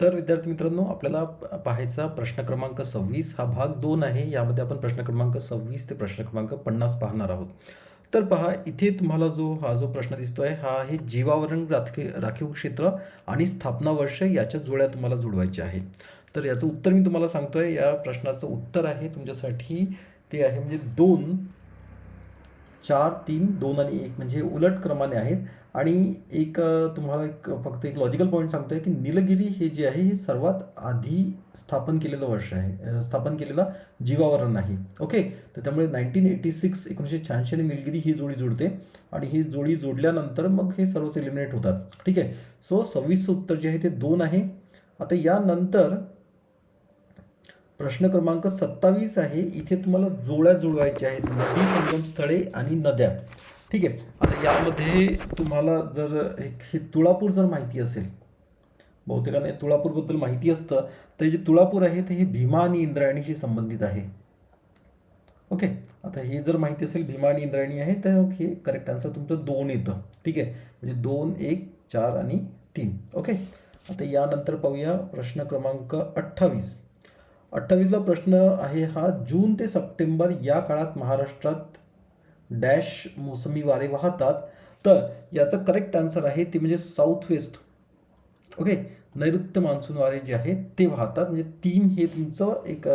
तर विद्यार्थी मित्रांनो आपल्याला पाहायचा प्रश्न क्रमांक सव्वीस हा भाग दोन आहे. यामध्ये आपण प्रश्न क्रमांक सव्वीस ते प्रश्न क्रमांक पन्नास पाहणार आहोत. तर पहा इथे तुम्हाला जो हा जो प्रश्न दिसतो आहे हा आहे जीवावरण राखी राखीव क्षेत्र आणि स्थापना वर्ष याच्या जोड्या तुम्हाला जुळवायच्या आहेत. तर याचं उत्तर मी तुम्हाला सांगतोय. या प्रश्नाचं उत्तर आहे तुमच्यासाठी ते आहे म्हणजे दोन चार तीन दोन आणि एक. म्हणजे उलट क्रमाने आहेत. आणि एक तुम्हाला एक फक्त एक लॉजिकल पॉईंट सांगतोय की निलगिरी हे जे आहे हे सर्वात आधी स्थापन केलेलं वर्ष आहे. स्थापन केलेला जीवावरण आहे ओके तर त्यामुळे नाईन्टीन एटी सिक्स एकोणीसशे शहाऐंशी आणि निलगिरी ही जोडी जोडते. आणि ही जोडी जोडल्यानंतर मग हे सर्वच एलिमिनेट होतात. ठीक आहे? सो सव्वीसचं उत्तर जे आहे ते दोन आहे. आता यानंतर प्रश्न क्रमांक सत्तावीस आहे. इथे तुम्हाला जोड्या जुळवायच्या आहेत. नदी संगम स्थळे आणि नद्या. ठीक आहे. आता यामध्ये तुम्हाला जर एक हे तुळापूर जर माहिती असेल बहुतेकांना हे तुळापूरबद्दल माहिती असतं तर जे तुळापूर आहे ते हे भीमा आणि इंद्रायणीशी संबंधित आहे. ओके? आता हे जर माहिती असेल भीमा आणि इंद्रायणी आहे तर हे करेक्ट आन्सर तुमचं दोन येतं. ठीक आहे? म्हणजे दोन एक चार आणि तीन. ओके? आता यानंतर पाहूया प्रश्न क्रमांक अठ्ठावीस. अठ्ठावीसला प्रश्न आहे हा जून ते सप्टेंबर या काळात महाराष्ट्रात डॅश मोसमी वारे वाहतात. तर याचं करेक्ट आन्सर आहे ते म्हणजे साऊथ वेस्ट ओके नैऋत्य मान्सून वारे जे आहेत ते वाहतात. म्हणजे तीन हे तुमचं एक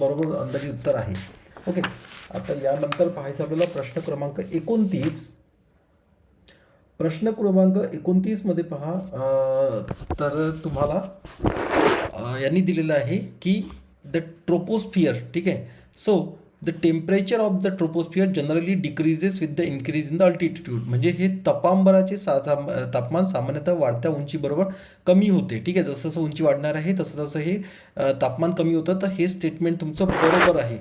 बरोबर अंदाजे उत्तर आहे. ओके आता यानंतर पाहायचं आपल्याला प्रश्न क्रमांक एकोणतीस. प्रश्न क्रमांक एकोणतीसमध्ये पहा तर तुम्हाला यांनी दिलेलं आहे की द ट्रोपोस्फियर ठीक आहे? So the temperature of the troposphere generally decreases with the increase in the altitude म्हणजे हे तपांबराचे सा तापमान सामान्यतः वाढत्या उंचीबरोबर कमी होते. ठीक आहे? जसं जसं उंची वाढणार आहे तसं तसं हे तापमान कमी होतं. तर हे स्टेटमेंट तुमचं बरोबर आहे.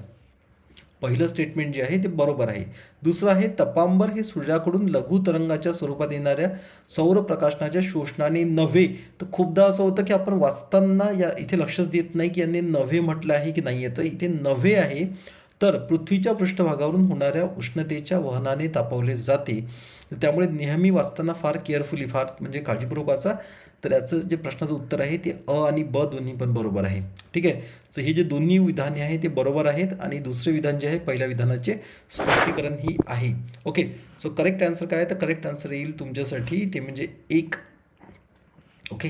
पहिलं स्टेटमेंट जे आहे ते बरोबर आहे. दुसरं आहे तपांबर हे सूर्याकडून लघु तरंगाच्या स्वरूपात येणाऱ्या सौर प्रकाशनाच्या शोषणाने नव्हे. तर खूपदा असं होतं की आपण वाचताना या इथे लक्षच देत नाही की यांनी नव्हे म्हटलं आहे की नाही आहे तर इथे नव्हे आहे तर पृथ्वीच्या पृष्ठभागावरून होणाऱ्या उष्णतेच्या वहनाने तापवले जाते. तर त्यामुळे नेहमी वाचताना फार केअरफुली फार म्हणजे काळजीपूर्वक वाचा. तर याचं जे प्रश्नाचं उत्तर आहे ते अ आणि ब दोन्ही पण बरोबर आहे. ठीक आहे? तर हे जे दोन्ही विधाने आहे ते बरोबर आहेत आणि दुसरे विधान जे आहे पहिल्या विधानाचे स्पष्टीकरण ही आहे. ओके सो करेक्ट आन्सर काय आहे? तर करेक्ट आन्सर येईल तुमच्यासाठी ते म्हणजे एक. Okay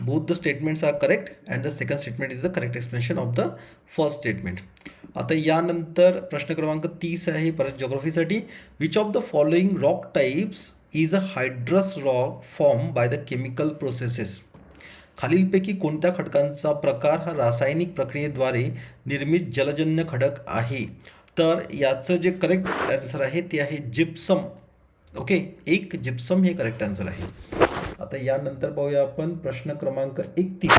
both the statements are correct and the second statement is the correct explanation of the first statement. आता यानंतर प्रश्न क्रमांक तीस आहे परत जॉग्रफीसाठी which of the following rock types is a hydrous rock formed by the chemical processes खालीलपैकी कोणत्या खडकांचा प्रकार हा रासायनिक प्रक्रियेद्वारे निर्मित जलजन्य खडक आहे? तर याचं जे करेक्ट आन्सर आहे ते आहे जिप्सम ओके एक जिप्सम हे करेक्ट आन्सर आहे. आता यानंतर पाहूया आपण प्रश्न क्रमांक एकतीस.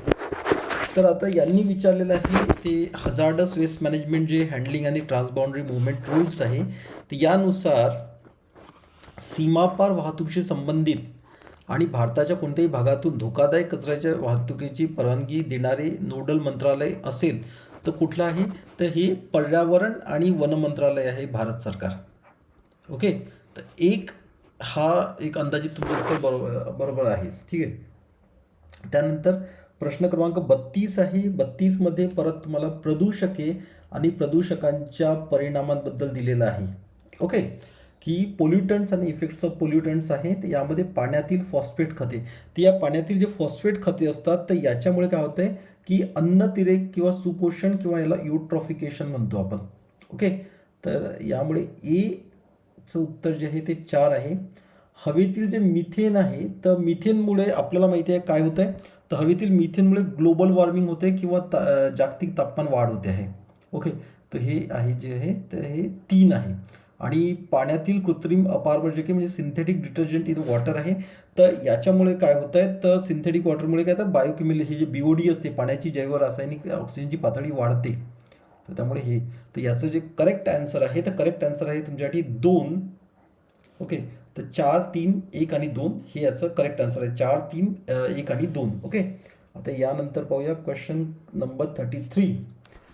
तर आता यांनी विचारलेलं आहे ते हजार्डस वेस्ट मॅनेजमेंट जे हँडलिंग आणि ट्रान्सबाउंड्री मुवमेंट रूल्स आहे तर यानुसार सीमापार वाहतुकीशी संबंधित आणि भारताच्या कोणत्याही भागातून धोकादायक कचऱ्याच्या वाहतुकीची परवानगी देणारे नोडल मंत्रालय असेल तर कुठलं आहे? तर हे पर्यावरण आणि वन मंत्रालय आहे भारत सरकार. ओके? तर एक हा एक अंदाजित तुमचं उत्तर बरोबर बरोबर आहे. ठीक आहे? त्यानंतर प्रश्न क्रमांक बत्तीस आहे. बत्तीसमध्ये परत तुम्हाला प्रदूषके आणि प्रदूषकांच्या परिणामांबद्दल दिलेलं आहे. ओके? की पोल्युटंट्स आणि इफेक्ट्स ऑफ पोल्युटंट्स आहेत यामध्ये पाण्यातील फॉस्फेट खते. तर या पाण्यातील जे फॉस्फेट खते असतात तर याच्यामुळे काय होतं आहे की अन्नतिरेक किंवा सुपोषण किंवा याला युट्रॉफिकेशन म्हणतो आपण. ओके? तर यामुळे ए चं उत्तर जे आहे ते चार आहे. हवेतील जे मिथेन आहे तर मिथेनमुळे आपल्याला माहिती आहे काय होतं आहे तर हवेतील मिथेनमुळे ग्लोबल वॉर्मिंग होते किंवा ता जागतिक तापमान वाढ होते आहे. ओके? तर हे आहे जे आहे तर हे तीन आहे. आणि पाण्यातील कृत्रिम अपारदर्शके म्हणजे सिंथेटिक डिटर्जंट इन वॉटर आहे. तर याच्यामुळे काय होत आहे तर सिंथेटिक वॉटरमुळे काय तर बायोकेमिल हे जे बीओडी असते पाण्याची जैवरासायनिक ऑक्सिजनची पातळी वाढते. तर त्यामुळे हे तर याचं जे करेक्ट आन्सर आहे तर करेक्ट आन्सर आहे तुमच्यासाठी दोन. ओके तर चार तीन एक आणि दोन हे याचं करेक्ट आन्सर आहे. चार तीन एक आणि दोन. ओके आता यानंतर पाहूया क्वेश्चन नंबर थर्टी थ्री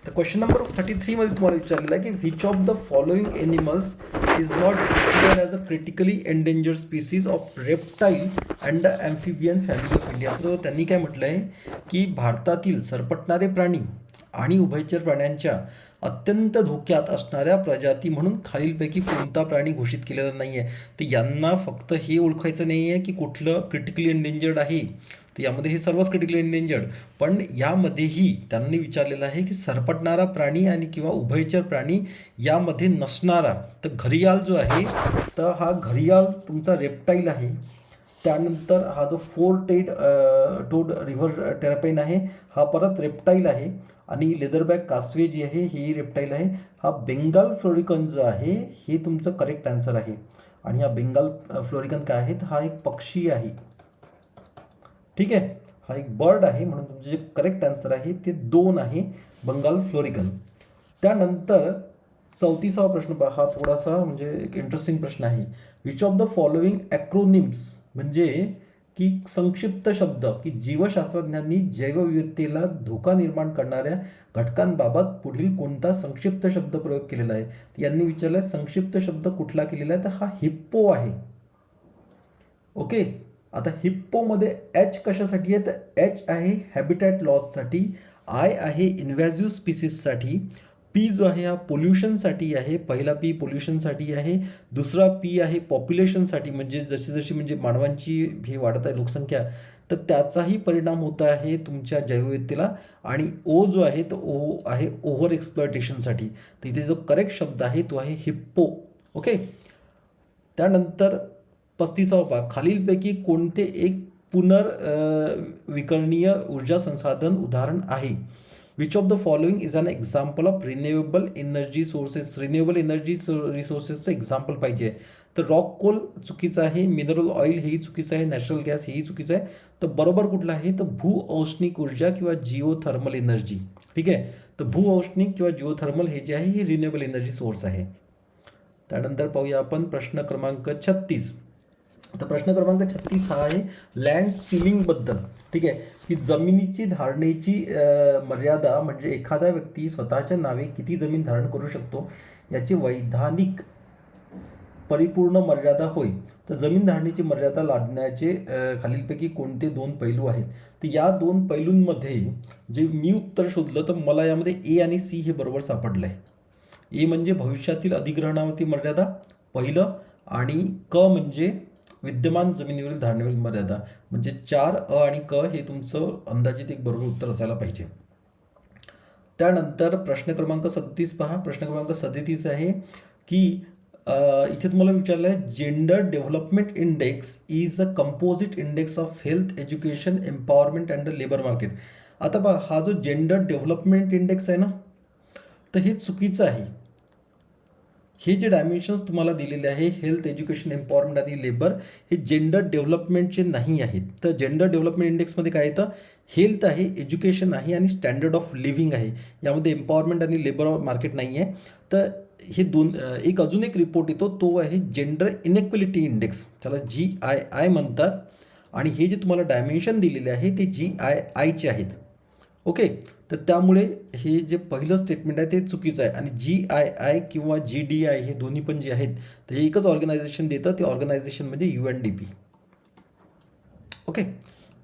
तर क्वेश्चन नंबर थर्टी थ्रीमध्ये तुम्हाला विचारलेलं आहे की which of the following animals is not declare as a critically endangered species of reptile and the amphibian family of India तर त्यांनी काय म्हटलं आहे की भारतातील सरपटणारे प्राणी आणि उभयचर प्राण्यांच्या अत्यंत धोक्यात असणाऱ्या प्रजाती म्हणून खालीलपैकी कोणता प्राणी घोषित केलेला नाही आहे तर यांना फक्त हे ओळखायचं नाही आहे की कुठलं क्रिटिकली एंडेंजर्ड आहे. तर यामध्ये हे सर्वच क्रिटिकली एंडेंजर्ड पण यामध्येही त्यांनी विचारलेलं आहे की सरपटणारा प्राणी आणि किंवा उभयचर प्राणी यामध्ये नसणारा तर घरियाल जो आहे तर हा घरियाल तुमचा रेप्टाईल आहे. त्यानंतर हा जो four ted toed river terrapin आहे हा परत रेप्टाईल आहे आणि लेदरबॅक कासवे जी आहे ही रेप्टाईल आहे. हा बेंगाल फ्लोरिकन जो आहे हे तुमचं करेक्ट आन्सर आहे. आणि हा बेंगाल फ्लोरिकन काय आहे हा एक पक्षी आहे. ठीक आहे? हा एक बर्ड आहे म्हणून तुमचे जे करेक्ट आन्सर आहे ते दोन आहे बंगाल फ्लोरिकन त्यानंतर चौतीसावा प्रश्न पहा हा थोडासा म्हणजे एक इंटरेस्टिंग प्रश्न आहे. Which of the following acronyms म्हणजे की संक्षिप्त शब्द की जीवशास्त्रज्ञांनी जैवविविधतेला धोका निर्माण करणाऱ्या घटकांबाबत पुढील कोणता संक्षिप्त शब्द प्रयोग केलेला आहे? यांनी विचारलं संक्षिप्त शब्द कुठला केलेला आहे? तर हा हिप्पो आहे. ओके? आता हिप्पोमध्ये एच कशासाठी आहे? तर एच आहे हॅबिटॅट लॉससाठी आय आहे इन्व्हॅझिव्ह स्पीसीससाठी पी जो आहे हा पोल्युशनसाठी आहे पहिला पी पोल्युशनसाठी आहे दुसरा पी आहे पॉप्युलेशनसाठी म्हणजे जशी जशी म्हणजे मानवांची हे वाढत आहे लोकसंख्या तर त्याचाही परिणाम होत आहे तुमच्या जैवविधतेला आणि ओ जो आहे तो ओ आहे ओव्हर एक्सप्लॉयटेशनसाठी तर इथे जो करेक्ट शब्द आहे तो आहे हिप्पो ओके त्यानंतर पस्तीसावा पा खालीलपैकी कोणते एक पुनर्विकरणीय ऊर्जा संसाधन उदाहरण आहे? Which of the following is an example of renewable energy sources renewable energy रिसोर्सेसचं example पाहिजे. तर रॉक कोल चुकीचं आहे मिनरल ऑइल हेही चुकीचं आहे नॅचरल गॅस हेही चुकीचं आहे. तर बरोबर कुठलं आहे? तर भू औष्णिक ऊर्जा किंवा जिओ थर्मल एनर्जी ठीक आहे? तर भू औष्णिक किंवा जिओ थर्मल हे जे आहे हे रिन्युएबल एनर्जी सोर्स आहे. त्यानंतर पाहूया आपण प्रश्न क्रमांक छत्तीस. तर प्रश्न क्रमांक छत्तीस हा आहे लँड सिलिंगबद्दल ठीक आहे? की जमिनीची धारणेची मर्यादा म्हणजे एखादा व्यक्ती स्वतःच्या नावे किती जमीन धारण करू शकतो याची वैधानिक परिपूर्ण मर्यादा होय. तर जमीन धारणेची मर्यादा लादण्याचे खालीलपैकी कोणते दोन पैलू आहेत? तर या दोन पैलूंमध्ये जे मी उत्तर शोधलं तर मला यामध्ये ए आणि सी हे बरोबर सापडलं आहे ए म्हणजे भविष्यातील अधिग्रहणावरती मर्यादा पहिलं आणि क म्हणजे विद्यमान जमिनीवरील धारणेवरील मर्यादा म्हणजे चार अ आणि क हे तुमचं अंदाजित एक बरोबर उत्तर असायला पाहिजे. त्यानंतर प्रश्न क्रमांक सदतीस पहा. प्रश्न क्रमांक सदतीस आहे की इथे तुम्हाला विचारलं आहे gender development index is a composite index of health education empowerment and labour market आता पहा हा जो जेंडर डेव्हलपमेंट इंडेक्स आहे ना तर हे चुकीचं आहे. हे जे डायमेन्शन्स तुम्हाला दिलेले आहे हेल्थ एज्युकेशन एम्पॉवरमेंट आणि लेबर हे जेंडर डेव्हलपमेंटचे नाही आहेत. तर जेंडर डेव्हलपमेंट इंडेक्समध्ये काय येतं? हेल्थ आहे एज्युकेशन आहे आणि स्टँडर्ड ऑफ लिव्हिंग आहे. यामध्ये एम्पॉवरमेंट आणि लेबर मार्केट नाही आहे तर हे दोन एक अजून एक रिपोर्ट येतो तो आहे जेंडर इनइक्वलिटी इंडेक्स त्याला जी आय आय म्हणतात. आणि हे जे तुम्हाला डायमेन्शन दिलेले आहे ते जी आय आयचे आहेत. ओके तर त्यामुळे हे जे पहिलं स्टेटमेंट आहे ते चुकीचं आहे. आणि जी आय आय किंवा जी डी आय हे दोन्ही पण जे आहेत ते एकच ऑर्गनायझेशन देतं. ते ऑर्गनायझेशन म्हणजे U N D P okay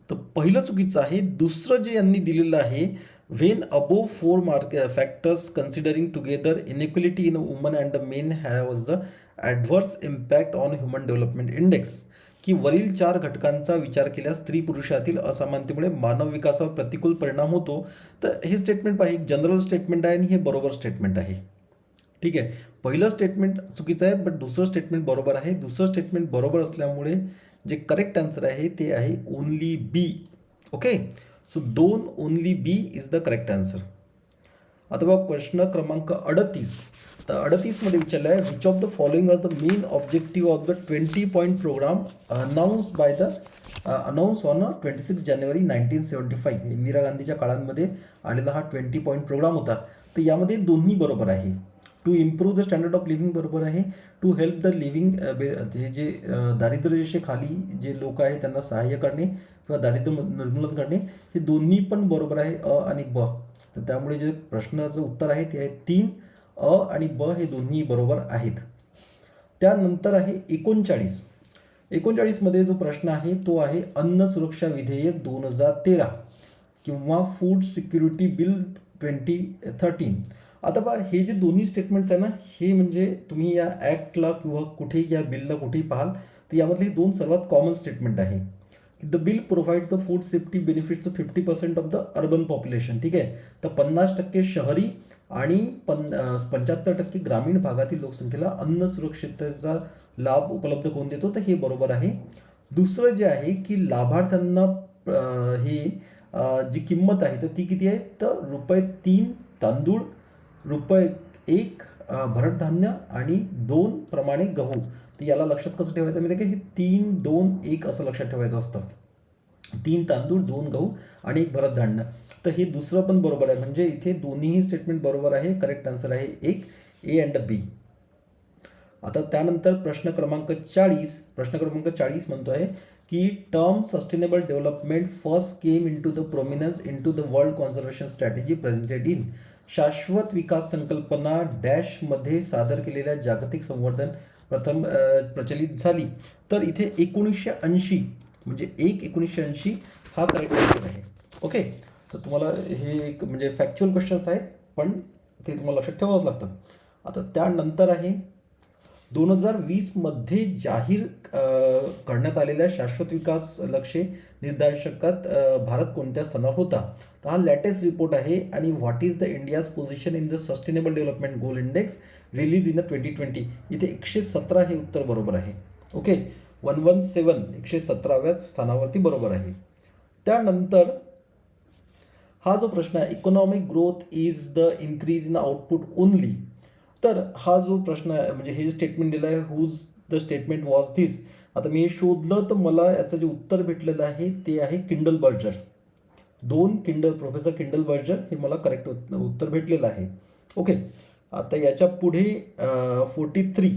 तर पहिलं चुकीचं आहे. दुसरं जे यांनी दिलेलं आहे when above four mark factors considering together inequality in woman and the men haves the adverse impact on human development index की वरील चार घटकांचा विचार केल्यास स्त्री पुरुषातील असमानतेमुळे मानव विकासावर प्रतिकूल परिणाम होतो. तर हे स्टेटमेंट पाहिजे जनरल स्टेटमेंट आहे आणि हे बरोबर स्टेटमेंट आहे. ठीक आहे? पहिलं स्टेटमेंट चुकीचं आहे बट दुसरं स्टेटमेंट बरोबर आहे. दुसरं स्टेटमेंट बरोबर असल्यामुळे जे करेक्ट आन्सर आहे ते आहे ओनली बी ओके सो दोन only B is the correct answer आता प्रश्न क्रमांक अडतीस. तर अडतीसमध्ये विचारलं आहे which of the following are the main objective of the twenty point programme announce by the announce on twenty six January nineteen seventy five Indira गांधीच्या काळांमध्ये आलेला हा ट्वेंटी पॉईंट प्रोग्राम होता. तर यामध्ये दोन्ही बरोबर आहे. To improve the standard of living बरोबर आहे. टू हेल्प द लिव्हिंग हे जे दारिद्र्यरेषेखाली दारिद्र्य रेषेखाली जे लोक आहेत त्यांना सहाय्य करणे. किंवा दारिद्र्य निर्मूलन करणे हे दोन्ही पण बरोबर आहे अ आणि ब. तर त्यामुळे जे प्रश्नाचं उत्तर आहे ते आहे तीन अ आणि ब हे दोन्ही बरोबर आहेत. त्यानंतर आहे एकोणचाळीस. एकोणचाळीसमध्ये जो प्रश्न आहे तो आहे अन्न सुरक्षा विधेयक दोन हजार तेरा किंवा food security bill twenty thirteen आता बा हे जे दोन्ही स्टेटमेंट्स आहे ना हे म्हणजे तुम्ही या ॲक्टला किंवा कुठे या बिलला कुठेही पाहाल तर यामधले हे दोन सर्वात कॉमन स्टेटमेंट आहे. The bill provide the food safety benefits to fifty percent of the urban population ठीक आहे? तर पन्नास टक्के शहरी आणि पन पंच्याहत्तर टक्के ग्रामीण भागातील लोकसंख्येला अन्न सुरक्षिततेचा लाभ उपलब्ध करून देतो. तर हे बरोबर आहे. दुसरं जे आहे की लाभार्थ्यांना हे जी किंमत आहे तर ती किती आहे? तर रुपये तीन तांदूळ रुपये एक अं, भरड धान्य आणि दोन प्रमाणे गहू. तर याला लक्षात कसं ठेवायचं म्हणजे की? हे तीन दोन एक असं लक्षात ठेवायचं असतं. तीन तांदूळ दोन गहू आणि एक भरत धान्य तर हे दुसरं पण बरोबर आहे. म्हणजे इथे दोन्हीही स्टेटमेंट बरोबर आहे. करेक्ट आन्सर आहे एक ए अँड बी आता त्यानंतर प्रश्न क्रमांक चाळीस प्रश्न क्रमांक चाळीस म्हणतो आहे की term sustainable development first came into the prominence into the world conservation strategy presented in शाश्वत विकास संकल्पना डॅशमध्ये सादर केलेल्या जागतिक संवर्धन प्रथम प्रचलित झाली. तर इथे एकोणीसशे ऐंशी म्हणजे एक एकोणीसशे ऐंशी हा करेक्ट आन्सर आहे. ओके तर तुम्हाला हे एक म्हणजे फॅक्च्युअल क्वेश्चन्स आहेत पण ते तुम्हाला लक्षात ठेवावंच लागतं. आता त्यानंतर आहे दोन हजार वीसमध्ये जाहीर करण्यात आलेल्या शाश्वत विकास लक्ष्य निर्देशकात भारत कोणत्या स्थानावर होता? तर हा लेटेस्ट रिपोर्ट आहे आणि what is the India's position in the sustainable development goal index release in the twenty twenty इथे एकशे सतरा हे उत्तर बरोबर आहे. ओके वन वन सेवन एकशे सतराव्या स्थानावरती बरोबर आहे. त्यानंतर हा जो प्रश्न आहे economic growth is the increase in output only तर हा जो प्रश्न आहे म्हणजे हे जे स्टेटमेंट दिलं आहे whose the statement was this आता मी हे शोधलं तर मला याचं जे उत्तर भेटलेलं आहे ते आहे किंडल बर्जर. दोन किंडल प्रोफेसर किंडल बर्जर हे मला करेक्ट उत्तर भेटलेलं आहे. ओके आता याच्यापुढे फोर्टी थ्री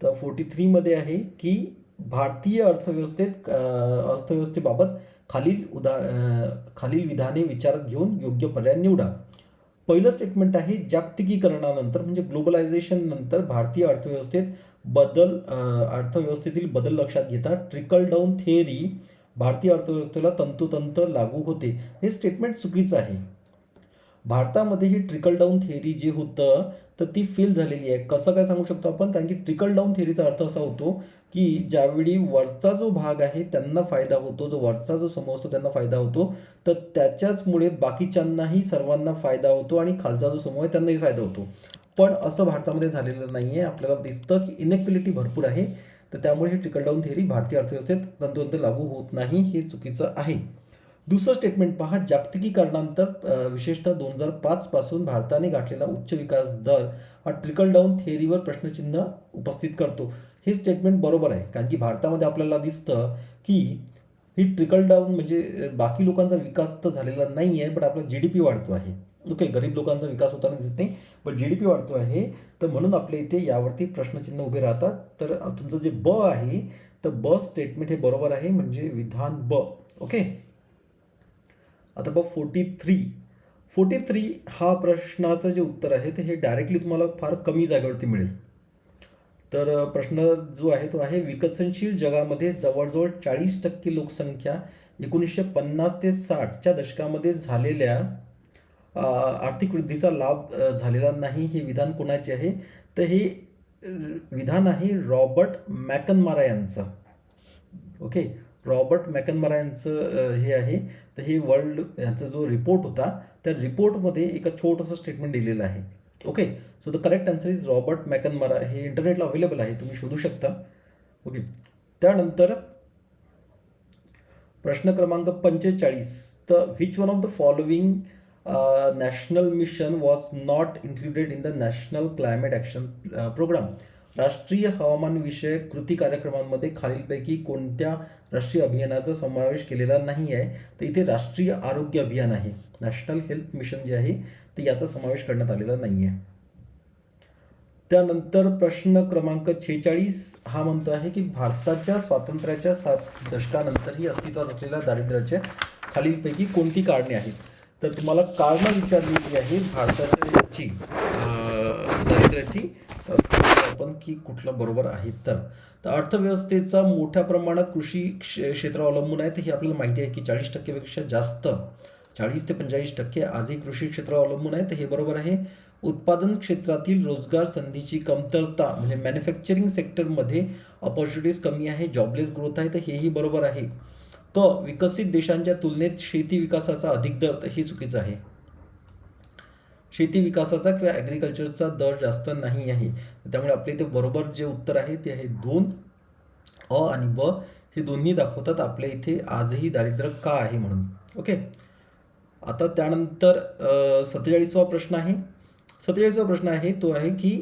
तर फोर्टी थ्रीमध्ये आहे की भारतीय अर्थव्यवस्थेत अर्थव्यवस्थेबाबत खालील उदा खालील विधाने विचारात घेऊन योग्य पर्याय निवडा. पहिलं स्टेटमेंट आहे जागतिकीकरणानंतर म्हणजे ग्लोबलायझेशन नंतर भारतीय अर्थव्यवस्थेत बदल अर्थव्यवस्थेतील बदल लक्षात घेता ट्रिकल डाऊन थिअरी भारतीय अर्थव्यवस्थेला तंतोतंत लागू होते. हे स्टेटमेंट चुकीचं आहे. भारतामध्ये ही ट्रिकल डाऊन थिअरी जे होतं तर ती फेल झालेली आहे. कसं काय सांगू शकतो आपण? कारण की ट्रिकल डाऊन थिअरीचा अर्थ असा होतो की ज्यावेळी वरचा जो भाग आहे त्यांना फायदा होतो. जो वरचा जो समूह असतो त्यांना फायदा होतो. तर त्याच्याचमुळे बाकीच्यांनाही सर्वांना फायदा होतो आणि खालचा जो समूह आहे त्यांनाही फायदा होतो. पण असं भारतामध्ये झालेलं नाही आहे आपल्याला दिसतं की इनइक्विलिटी भरपूर आहे. तर त्यामुळे ही ट्रिकल डाऊन थिअरी भारतीय अर्थव्यवस्थेत तंतोतंत लागू होत नाही हे चुकीचं आहे. दुसरं स्टेटमेंट पहा जागतिकीकरणानंतर विशेषतः दोन हजार पाचपासून भारताने गाठलेला उच्च विकास दर हा ट्रिकल डाऊन थेअरीवर प्रश्नचिन्ह उपस्थित करतो. हे स्टेटमेंट बरोबर आहे कारण की भारतामध्ये आपल्याला दिसतं की ही ट्रिकल डाऊन म्हणजे बाकी लोकांचा विकास तर झालेला नाही आहे बट आपला जी डी पी वाढतो आहे. ओके गरीब लोकांचा विकास होताना दिसत नाही पण जी डी पी वाढतो आहे. तर म्हणून आपल्या इथे यावरती प्रश्नचिन्ह उभे राहतात. तर तुमचं जे ब आहे तर ब स्टेटमेंट हे बरोबर आहे म्हणजे विधान ब. ओके आता बघ फोर्टी थ्री फोर्टी थ्री हा प्रश्नाचं जे उत्तर आहे ते हे डायरेक्टली तुम्हाला फार कमी जागेवरती मिळेल. तर प्रश्न जो आहे तो आहे विकसनशील जगामध्ये जवळजवळ चाळीस टक्के लोकसंख्या एकोणीसशे पन्नास ते साठच्या दशकामध्ये झालेल्या आर्थिक वृद्धीचा लाभ झालेला नाही हे विधान कोणाचे आहे? तर हे विधान आहे रॉबर्ट मॅकनमारा यांचं. ओके? रॉबर्ट मॅकनमारा यांचं हे आहे. तर हे वर्ल्ड यांचा जो रिपोर्ट होता त्या रिपोर्टमध्ये एका छोटंसं स्टेटमेंट दिलेलं आहे. Okay so the correct answer is Robert McNamara हे इंटरनेटला अवेलेबल आहे तुम्ही शोधू शकता. ओके त्यानंतर प्रश्न क्रमांक पंचेचाळीस. तर which one of the following national mission was not included in the national climate action programme राष्ट्रीय हवामान विषयक कृती कार्यक्रमांमध्ये खालीलपैकी कोणत्या राष्ट्रीय अभियानाचा समावेश केलेला नाही आहे तर इथे राष्ट्रीय आरोग्य अभियान आहे. नॅशनल हेल्थ मिशन जे आहे तर याचा समावेश करण्यात आलेला नाही आहे. त्यानंतर प्रश्न क्रमांक छेचाळीस हा म्हणतो आहे की भारताच्या स्वातंत्र्याच्या सात दशकानंतरही अस्तित्वात असलेल्या दारिद्र्याच्या खालीलपैकी कोणती कारणे आहेत? तर तुम्हाला कारणं विचारलेली आहे भारताची अं, दारिद्र्याची आपण की कुठलं बरोबर आहे तर. तर अर्थव्यवस्थेचा मोठ्या प्रमाणात कृषी क्षेत्र अवलंबून आहे. तर हे आपल्याला माहिती आहे की चाळीस टक्केपेक्षा जास्त चाळीस ते पंचेचाळीस टक्के आजही कृषी क्षेत्र अवलंबून आहे. तर हे बरोबर आहे. उत्पादन क्षेत्रातील रोजगार संधीची कमतरता म्हणजे मॅन्युफॅक्चरिंग सेक्टरमध्ये ऑपॉर्च्युनिटीज कमी आहे जॉबलेस ग्रोथ आहे. तर हेही बरोबर आहे. क विकसित देशांच्या तुलनेत शेती विकासाचा अधिक दर तर हे चुकीचं आहे. शेती विकासाचा किंवा ॲग्रिकल्चरचा दर जास्त नाही आहे. त्यामुळे आपले इथे बरोबर जे उत्तर आहे ते आहे दोन. अ आणि ब हे दोन्ही दाखवतात आपल्या इथे आजही दारिद्र्य का आहे म्हणून. ओके आता त्यानंतर सत्तेचाळीसवा प्रश्न आहे. सत्तेचाळीसवा प्रश्न आहे तो आहे की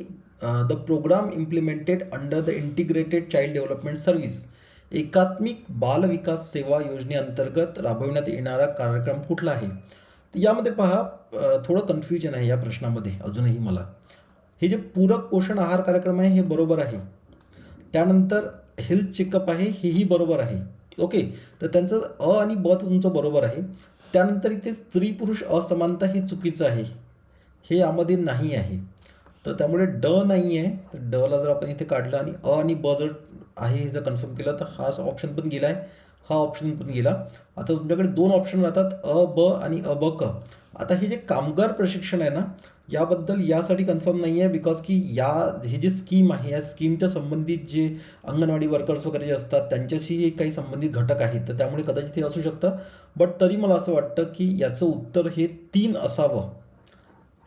the programme implemented under the integrated child development service एकात्मिक बाल विकास सेवा योजनेअंतर्गत राबविण्यात येणारा कार्यक्रम कुठला आहे? तर यामध्ये पहा थोडं कन्फ्युजन आहे या प्रश्नामध्ये अजूनही मला. हे जे पूरक पोषण आहार कार्यक्रम आहे हे बरोबर आहे. त्यानंतर हेल्थ चेकअप आहे हेही बरोबर आहे. ओके? तर त्यांचं अ आणि ब तर तुमचं बरोबर आहे. त्यानंतर इथे स्त्री पुरुष असमानता हे चुकीचं आहे. हे यामध्ये नाही आहे. तर त्यामुळे ड नाही आहे तर डला जर आपण इथे काढलं आणि अ आणि ब जर आहे हे जर कन्फर्म केलं तर हा ऑप्शन पण गेला आहे हा ऑप्शन पण गेला. आता तुमच्याकडे दोन ऑप्शन राहतात अ ब आणि अ ब क. आता हे जे कामगार प्रशिक्षण आहे ना याबद्दल यासाठी कन्फर्म नाही आहे बिकॉज की या हे जे स्कीम आहे या स्कीमच्या संबंधित जे अंगणवाडी वर्कर्स वगैरे जे असतात त्यांच्याशी काही संबंधित घटक आहेत तर त्यामुळे कदाचित हे असू शकतं. बट तरी मला असं वाटतं की याचं उत्तर हे तीन असावं.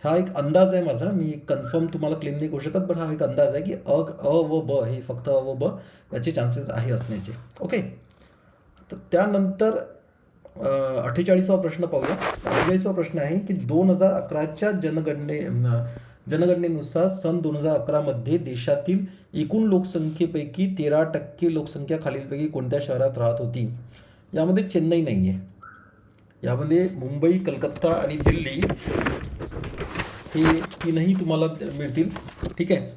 हा एक अंदाज आहे माझा. मी कन्फर्म तुम्हाला क्लेम नाही करू शकत बट हा एक अंदाज आहे की अ अ व ब हे फक्त अ व ब याचे चान्सेस आहे असण्याचे. ओके तर त्यानंतर अठ्ठेचाळीसवा प्रश्न पाहूया. अठ्ठेचाळीसावा प्रश्न आहे की दोन हजार अकराच्या जनगणने जनगणनेनुसार सन दोन हजार अकरामध्ये देशातील एकूण लोकसंख्येपैकी तेरा टक्के लोकसंख्या खालीलपैकी कोणत्या शहरात राहत होती? यामध्ये चेन्नई नाही आहे यामध्ये मुंबई कलकत्ता आणि दिल्ली हे तीनही तुम्हाला मिळतील. ठीक आहे?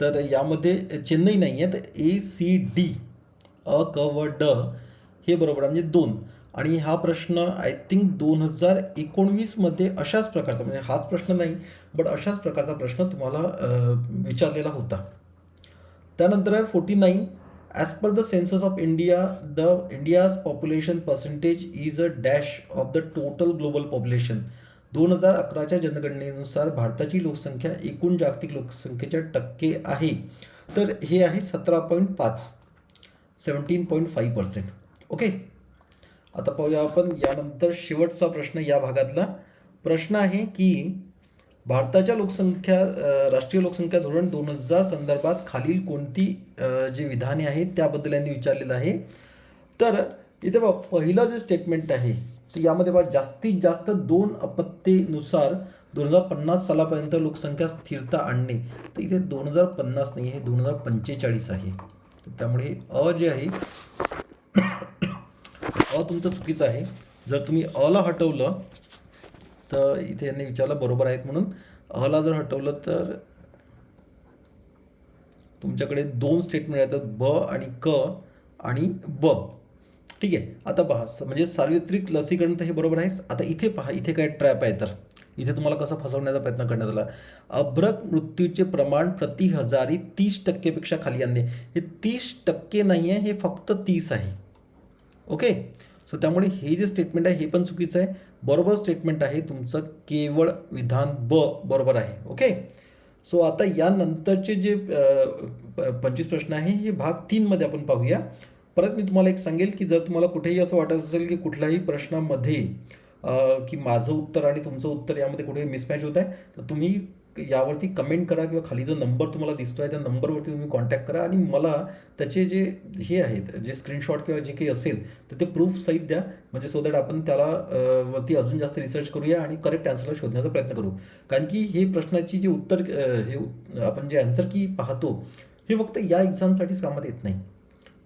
तर यामध्ये चेन्नई नाही आहे तर ए सी डी अ क व ड हे बरोबर म्हणजे दोन. आणि हा प्रश्न आय थिंक दोन हजार एकोणवीसमध्ये अशाच प्रकारचा म्हणजे हाच प्रश्न नाही बट अशाच प्रकारचा प्रश्न तुम्हाला विचारलेला होता. त्यानंतर आहे forty nine. As per the census of India the India's population percentage is a dash of the total global population दोन हजार अकराच्या जनगणनेनुसार भारताची लोकसंख्या एकूण जागतिक लोकसंख्येच्या टक्के आहे. तर हे आहे सतरा पॉईंट पाच. Seventeen point five percent. Okay. आता पाहूया आपण यानंतर शेवटचा प्रश्न या भागातला. प्रश्न आहे की भारताच्या लोकसंख्या राष्ट्रीय लोकसंख्या धोरण दोन हजार संदर्भात खालील कोणती जे विधाने आहेत त्याबद्दल यांनी विचारलेलं आहे. तर इथे बघ पहिलं जे स्टेटमेंट आहे तर यामध्ये बघा जास्तीत जास्त दोन अपत्येनुसार दोन हजार पन्नास सालापर्यंत लोकसंख्या स्थिरता आणणे. तर इथे दोन हजार पन्नास नाही आहे दोन हजार पंचेचाळीस आहे. त्यामुळे अ जे आहे अ तुमचं चुकीचं आहे. जर तुम्ही अला हटवलं तर इथे यांनी विचारलं बरोबर आहेत म्हणून. अला जर हटवलं तर तुमच्याकडे दोन स्टेटमेंट येतात ब आणि क आणि ब. ठीक आहे. आता पहा स- म्हणजे सार्वत्रिक लसीकरण तर हे बरोबर आहे आता इथे पहा इथे काय ट्रॅप आहे तर. इथे तुम्हाला कसं फसवण्याचा प्रयत्न करण्यात आला. अभ्रक मृत्यूचे प्रमाण प्रति हजारी तीस टक्केपेक्षा खाली आणणे. हे तीस टक्के नाही आहे हे फक्त तीस आहे. ओके? सो त्यामुळे हे जे स्टेटमेंट आहे हे पण चुकीचं आहे. बरोबर स्टेटमेंट आहे तुमचं केवळ विधान ब बरोबर आहे. ओके सो आता यानंतरचे जे पंचवीस प्रश्न आहे हे भाग तीनमध्ये आपण पाहूया. परत मी तुम्हाला एक सांगेल की जर तुम्हाला कुठेही असं वाटत असेल की कुठल्याही प्रश्नामध्ये की माझं उत्तर आणि तुमचं उत्तर यामध्ये कुठे मिसमॅच होत आहे तर तुम्ही यावरती कमेंट करा किंवा खाली जो नंबर तुम्हाला दिसतो आहे त्या नंबरवरती तुम्ही कॉन्टॅक्ट करा आणि मला त्याचे जे हे आहेत जे स्क्रीनशॉट किंवा जे काही असेल तर ते प्रूफ सहित द्या. म्हणजे सो दॅट आपण त्याला वरती अजून जास्त रिसर्च करूया आणि करेक्ट आन्सरला शोधण्याचा प्रयत्न करू. कारण की हे प्रश्नाची जे उत्तर हे आपण जे आन्सर की पाहतो हे फक्त या एक्झामसाठीच कामात येत नाही.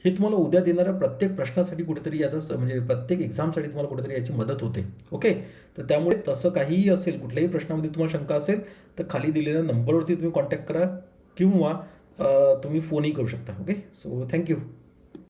हे तुम्हाला उद्या देणाऱ्या प्रत्येक प्रश्नासाठी कुठेतरी याचा म्हणजे प्रत्येक एक्झामसाठी तुम्हाला कुठेतरी याची मदत होते. ओके तर त्यामुळे तसं काहीही असेल कुठल्याही प्रश्नामध्ये तुम्हाला शंका असेल तर खाली दिलेल्या नंबरवरती तुम्ही कॉन्टॅक्ट करा किंवा तुम्ही फोनही करू शकता. Okay so thank you